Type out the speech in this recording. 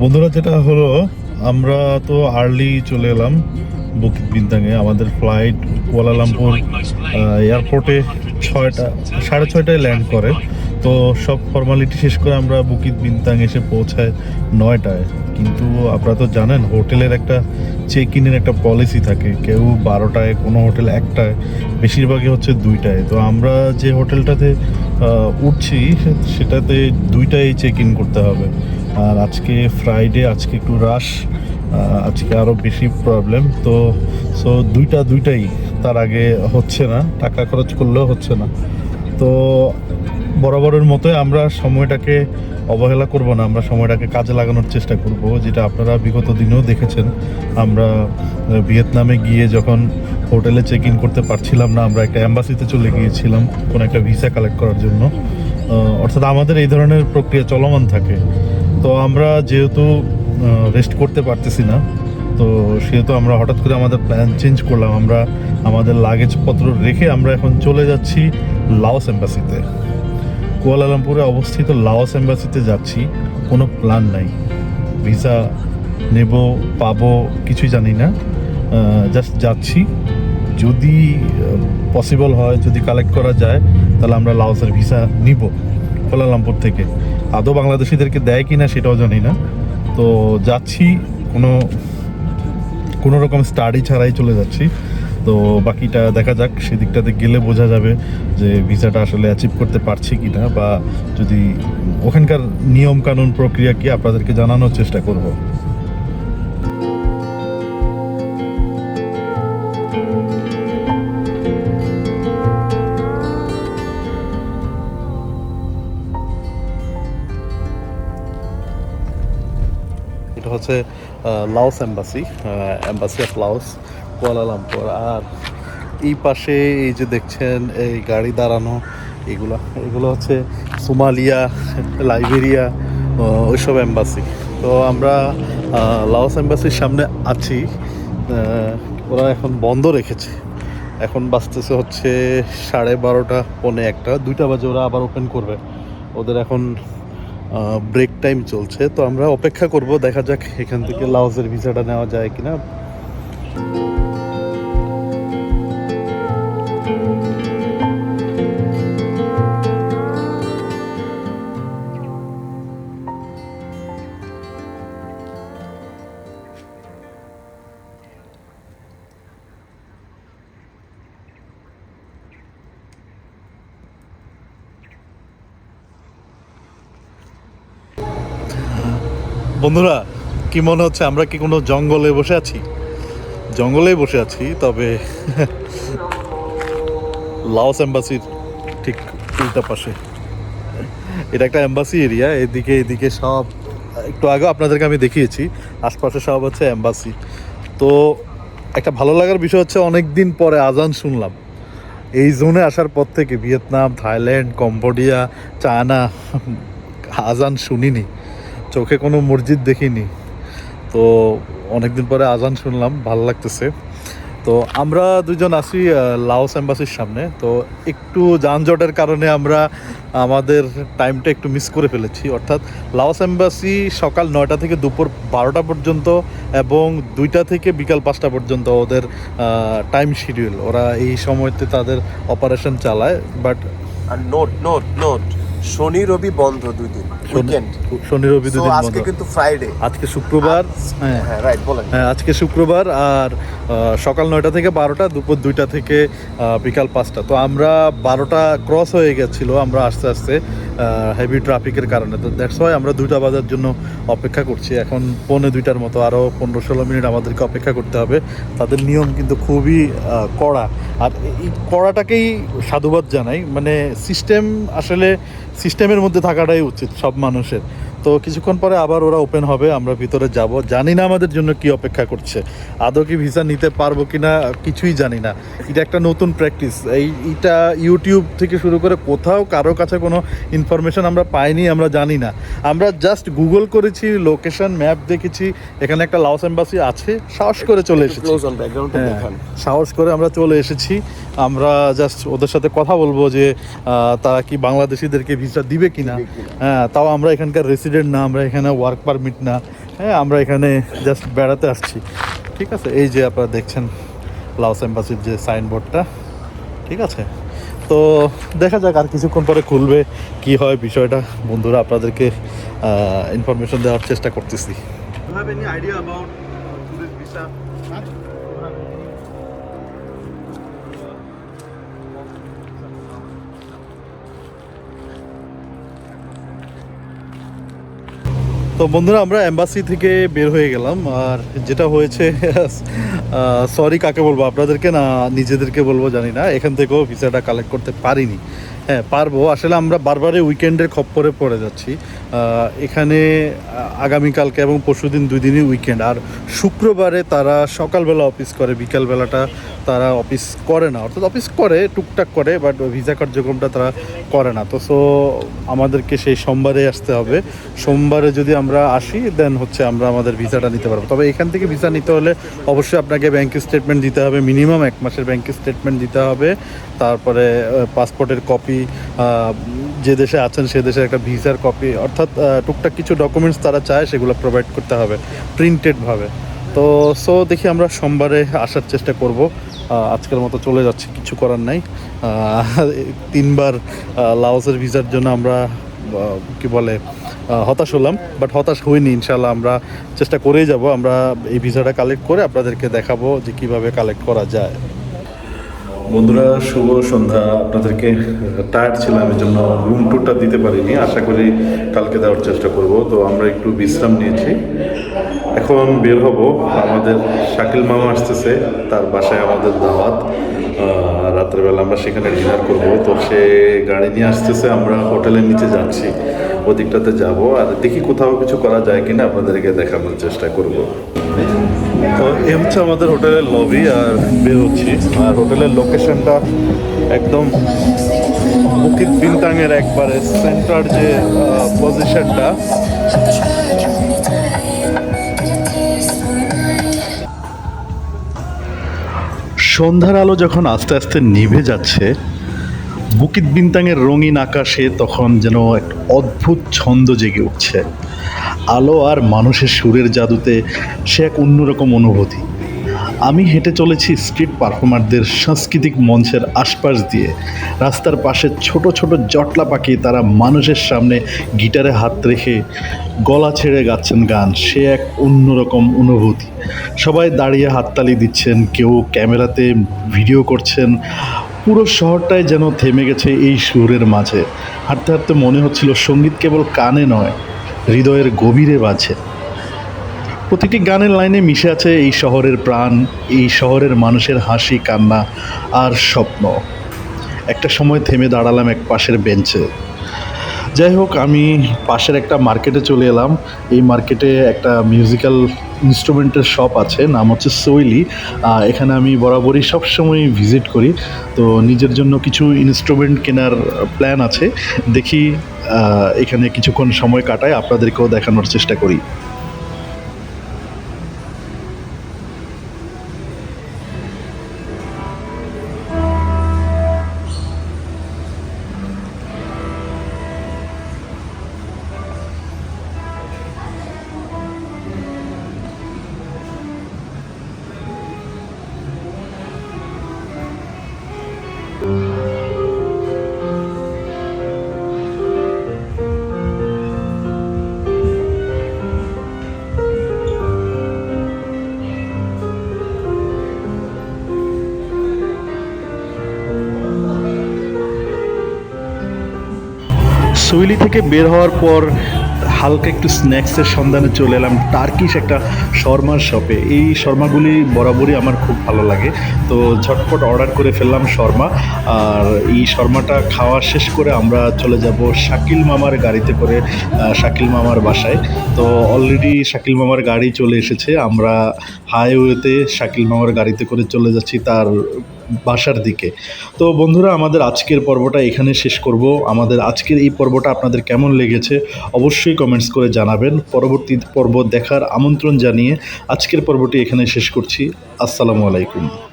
বন্ধুরা, যেটা হলো, আমরা তো আর্লি চলে এলাম বুকিত বিন্তাঙে আমাদের ফ্লাইট কুয়ালালামপুর এয়ারপোর্টে ছয়টা, সাড়ে ছয়টায় ল্যান্ড করে। তো সব ফর্মালিটি শেষ করে আমরা বুকিত বিন্তাং এসে পৌঁছায় নয়টায়। কিন্তু আপনারা তো জানেন, হোটেলের একটা চেক ইনের একটা পলিসি থাকে। কেউ বারোটায়, কোনো হোটেল একটায়, বেশিরভাগই হচ্ছে দুইটায়। তো আমরা যে হোটেলটাতে উঠছি, সেটাতে দুইটায় চেক ইন করতে হবে। আর আজকে ফ্রাইডে আজকে একটু রাশ আজকে আরও বেশি প্রবলেম তো সো দুইটা, দুইটাই তার আগে হচ্ছে না, টাকা খরচ করলেও হচ্ছে না। তো বরাবরের মতোই আমরা সময়টাকে অবহেলা করব না, আমরা সময়টাকে কাজে লাগানোর চেষ্টা করব, যেটা আপনারা বিগত দিনেও দেখেছেন। আমরা ভিয়েতনামে গিয়ে যখন হোটেলে চেক ইন করতে পারছিলাম না, আমরা একটা অ্যাম্বাসিতে চলে গিয়েছিলাম, কোনো একটা ভিসা কালেক্ট করার জন্য। অর্থাৎ আমাদের এই ধরনের প্রক্রিয়া চলমান থাকে। তো আমরা যেহেতু রেস্ট করতে পারতেছি না, তো সেহেতু আমরা হঠাৎ করে আমাদের প্ল্যান চেঞ্জ করলাম। আমরা আমাদের লাগেজপত্র রেখে আমরা এখন চলে যাচ্ছি লাওস এম্বাসিতে কুয়ালালামপুরে অবস্থিত লাওস এম্বাসিতে যাচ্ছি, কোনো প্ল্যান নাই। ভিসা নেব, পাবো, কিছুই জানি না। জাস্ট যাচ্ছি। যদি পসিবল হয়, যদি কালেক্ট করা যায়, তাহলে আমরা লাওসের ভিসা নিব, কুয়ালালামপুর থেকে। আদৌ বাংলাদেশিদেরকে দেয় কি না সেটাও জানি না। তো যাচ্ছি, কোনো কোনো রকম স্টাডি ছাড়াই চলে যাচ্ছি। তো বাকিটা দেখা যাক, সেদিকটাতে গেলে বোঝা যাবে যে ভিসাটা আসলে অ্যাচিভ করতে পারছি কি না বা যদি ওখানকার নিয়ম কানুন প্রক্রিয়া কি আপনাদেরকে জানানোর চেষ্টা করব। হচ্ছে Laos embassy embassy of Laos Kuala Lumpur আর এই পাশে এই যে দেখছেন, এই গাড়ি দাঁড়ানো, এগুলো এগুলো হচ্ছে সোমালিয়া, লাইবেরিয়া ওইসব এম্বাসি। তো আমরা লাওস এম্বাসির সামনে আছি ওরা এখন বন্ধ রেখেছে। এখন বাঁচতেছে হচ্ছে সাড়ে বারোটা, পৌনে একটা, দুইটা বাজে ওরা আবার ওপেন করবে। ওদের এখন ব্রেক টাইম চলছে। তো আমরা অপেক্ষা করব, দেখা যাক এখান থেকে লাউজের ভিসাটা নেওয়া যায় কিনা। বন্ধুরা, কি মনে হচ্ছে আমরা কি কোনো জঙ্গলে বসে আছি? জঙ্গলেই বসে আছি, তবে লাওস এম্বাসির ঠিক উল্টা পাশে। এটা একটা এম্বাসি এরিয়া, এদিকে এদিকে সব, একটু আগে আপনাদেরকে আমি দেখিয়েছি, আশপাশে সব হচ্ছে এম্বাসি। তো একটা ভালো লাগার বিষয় হচ্ছে অনেক দিন পরে আজান শুনলাম। এই জোনে আসার পর থেকে ভিয়েতনাম, থাইল্যান্ড, কম্বোডিয়া, চায়না, আজান শুনিনি। চোখে কোনো মসজিদ দেখিনি। তো অনেকদিন পরে আজান শুনলাম, ভালো লাগতেছে। তো আমরা দুজন আছি লাওস এম্বাসির সামনে। তো একটু যানজটের কারণে আমরা আমাদের টাইমটা একটু মিস করে ফেলেছি। অর্থাৎ লাওস এম্বাসি সকাল নয়টা থেকে দুপুর বারোটা পর্যন্ত এবং দুইটা থেকে বিকাল পাঁচটা পর্যন্ত ওদের টাইম শিডিউল ওরা এই সময়তে তাদের অপারেশন চালায় বাট নোট নোট নোট শনি রবি বন্ধ দুই দিন। উইকেন্ড শনি রবি তো দুদিন আজকে কিন্তু ফ্রাইডে আজকে শুক্রবার হ্যাঁ। হ্যাঁ রাইট বলেন। হ্যাঁ আজকে শুক্রবার আর সকাল নয়টা থেকে বারোটা দুপুর দুইটা থেকে বিকাল পাঁচটা। তো আমরা বারোটা ক্রস হয়ে গেছিল আমরা আস্তে আস্তে হেভি ট্রাফিকের কারণে। তো দ্যাটস ওয়াই আমরা দুইটা বাজার জন্য অপেক্ষা করছি। এখন পৌনে দুইটার মতো আরও পনেরো ষোলো মিনিট আমাদেরকে অপেক্ষা করতে হবে। তাদের নিয়ম কিন্তু খুবই কড়া। আর এই কড়াটাকেই সাধুবাদ জানাই। মানে সিস্টেম আসলে সিস্টেমের মধ্যে থাকাটাই উচিত সব মানুষের। তো কিছুক্ষণ পরে আবার ওরা ওপেন হবে আমরা ভিতরে যাব। জানি না আমাদের জন্য কি অপেক্ষা করছে। আদৌ কি ভিসা নিতে পারব কি না কিছুই জানি না। এটা একটা নতুন প্র্যাকটিস এই এটা ইউটিউব থেকে শুরু করে কোথাও কারও কাছে কোনো ইনফরমেশন আমরা পাইনি আমরা জানি না। আমরা জাস্ট গুগল করেছি লোকেশন ম্যাপ দেখেছি এখানে একটা লাউস এম্বাসি আছে সাহস করে চলে এসেছি। হ্যাঁ, সাহস করে আমরা চলে এসেছি। আমরা জাস্ট ওদের সাথে কথা বলব যে তারা কি বাংলাদেশিদেরকে ভিসা দিবে কিনা? দিবে কিনা। হ্যাঁ তাও আমরা এখানকার রেসিডেন্ট স্টুডেন্ট না আমরা এখানে ওয়ার্ক পারমিট না। হ্যাঁ আমরা এখানে জাস্ট বেড়াতে আসছি। ঠিক আছে? এই যে আপনারা দেখছেন লাওস এম্বাসির যে সাইনবোর্ডটা ঠিক আছে? তো দেখা যাক আর কিছুক্ষণ পরে খুলবে কি হয় বিষয়টা। বন্ধুরা আপনাদেরকে ইনফরমেশন দেওয়ার চেষ্টা করতেছি। Have any idea তো বন্ধুরা, আমরা অ্যাম্বাসি থেকে বের হয়ে গেলাম। আর যেটা হয়েছে সরি কাকে বলব আপনাদেরকে না, নিজেদেরকে বলব জানি না। এখান থেকেও ভিসাটা কালেক্ট করতে পারিনি। হ্যাঁ পারব। আসলে আমরা বারবারই উইকেন্ডের খপ্পরে পড়ে যাচ্ছি। এখানে আগামীকালকে এবং পরশুদিন দুই দিনই উইকেন্ড আর শুক্রবারে তারা সকালবেলা অফিস করে, বিকালবেলাটা তারা অফিস করে না। অর্থাৎ অফিস করে, টুকটাক করে বাট ভিসা কার্যক্রমটা তারা করে না। তো সো আমাদেরকে সেই সোমবারে আসতে হবে। সোমবারে যদি আমরা আসি দেন হচ্ছে আমরা আমাদের ভিসাটা নিতে পারব। তবে এখান থেকে ভিসা নিতে হলে অবশ্যই আপনাকে ব্যাংক স্টেটমেন্ট দিতে হবে। মিনিমাম এক মাসের ব্যাংক স্টেটমেন্ট দিতে হবে। তারপরে পাসপোর্টের কপি যে দেশে আছেন সে দেশের একটা ভিসার কপি অর্থাৎ টুকটাক কিছু ডকুমেন্টস তারা চায়, সেগুলো প্রোভাইড করতে হবে প্রিন্টেডভাবে তো সো দেখি আমরা সোমবারে আসার চেষ্টা করব। আজকের মতো চলে যাচ্ছি, কিছু করার নাই। তিনবার লাওসের ভিসার জন্য আমরা কি বলে হতাশ হলাম বাট হতাশ হইনি ইনশাল্লাহ আমরা চেষ্টা করেই যাব। আমরা এই ভিসাটা কালেক্ট করে আপনাদেরকে দেখাবো যে কীভাবে কালেক্ট করা যায়। বন্ধুরা, শুভ সন্ধ্যা। আপনাদেরকে টায়ার্ড ছিলাম এই জন্য রুম ট্যুরটা দিতে পারিনি। আশা করি কালকে দেওয়ার চেষ্টা করব। তো আমরা একটু বিশ্রাম নিয়েছি। এখন বের হব। আমাদের শাকিল মামা আসতেছে। তার বাসায় আমাদের দাওয়াত। রাত্রেবেলা আমরা সেখানে ডিনার করব। তো সে গাড়ি নিয়ে আসতেছে। আমরা হোটেলের নিচে যাচ্ছি। ওদিকটাতে যাব। আর দেখি কোথাও কিছু করা যায় কিনা আপনাদেরকে দেখানোর চেষ্টা করব। তো হচ্ছে আমাদের হোটেলের লবি আর বের হচ্ছি আর হোটেলের লোকেশনটা একদম মুকিত বিনতাংয়ের একবারে সেন্টার যে পজিশনটা সন্ধ্যার আলো যখন আস্তে আস্তে নিভে যাচ্ছে, বুকিত বিনতাংয়ের রঙিন আকাশে তখন যেন এক অদ্ভুত ছন্দ জেগে উঠছে। আলো আর মানুষের সুরের জাদুতে সে এক অন্যরকম অনুভূতি। আমি হেঁটে চলেছি স্ট্রিট পারফর্মারদের সাংস্কৃতিক মঞ্চের আশপাশ দিয়ে। রাস্তার পাশে ছোট ছোট জটলা পাখি তারা মানুষের সামনে গিটারে হাত রেখে গলা ছেড়ে গাচ্ছেন গান। সে এক অন্যরকম অনুভূতি। সবাই দাঁড়িয়ে হাততালি দিচ্ছেন, কেউ ক্যামেরাতে ভিডিও করছেন। পুরো শহরটাই যেন থেমে গেছে এই সুরের মাঝে। হাঁটতে হাঁটতে মনে হচ্ছিল সংগীত কেবল কানে নয় হৃদয়ের গভীরে বাজে প্রতিটি গানের লাইনে মিশে আছে এই শহরের প্রাণ, এই শহরের মানুষের হাসি, কান্না আর স্বপ্ন। একটা সময় থেমে দাঁড়ালাম এক পাশের বেঞ্চে। যাই হোক, আমি পাশের একটা মার্কেটে চলে এলাম। এই মার্কেটে একটা মিউজিক্যাল ইনস্ট্রুমেন্টের শপ আছে, নাম হচ্ছে সৈলি এখানে আমি বরাবরই সবসময় ভিজিট করি। তো নিজের জন্য কিছু ইনস্ট্রুমেন্ট কেনার প্ল্যান আছে। দেখি এখানে কিছুক্ষণ সময় কাটায়, আপনাদেরকেও দেখানোর চেষ্টা করি। সুইলি থেকে বের হওয়ার পর হালকা একটু স্ন্যাক্সের সন্ধানে চলে এলাম। টার্কিশ একটা শর্মার শপে এই শর্মাগুলি বরাবরই আমার খুব ভালো লাগে। তো ঝটপট অর্ডার করে ফেললাম শর্মা। আর এই শর্মাটা খাওয়া শেষ করে আমরা চলে যাব শাকিল মামার গাড়িতে করে শাকিল মামার বাসায়। তো অলরেডি শাকিল মামার গাড়ি চলে এসেছে। আমরা হাইওয়েতে শাকিল মামার গাড়িতে করে চলে যাচ্ছি। তার বাসার দিকে। তো বন্ধুরা, আমাদের আজকের পর্বটা এখানে শেষ করব। আমাদের আজকের এই পর্বটা আপনাদের কেমন লেগেছে অবশ্যই কমেন্টস করে জানাবেন। পরবর্তী পর্ব দেখার আমন্ত্রণ জানিয়ে আজকের পর্বটি এখানে শেষ করছি। আসসালামু আলাইকুম।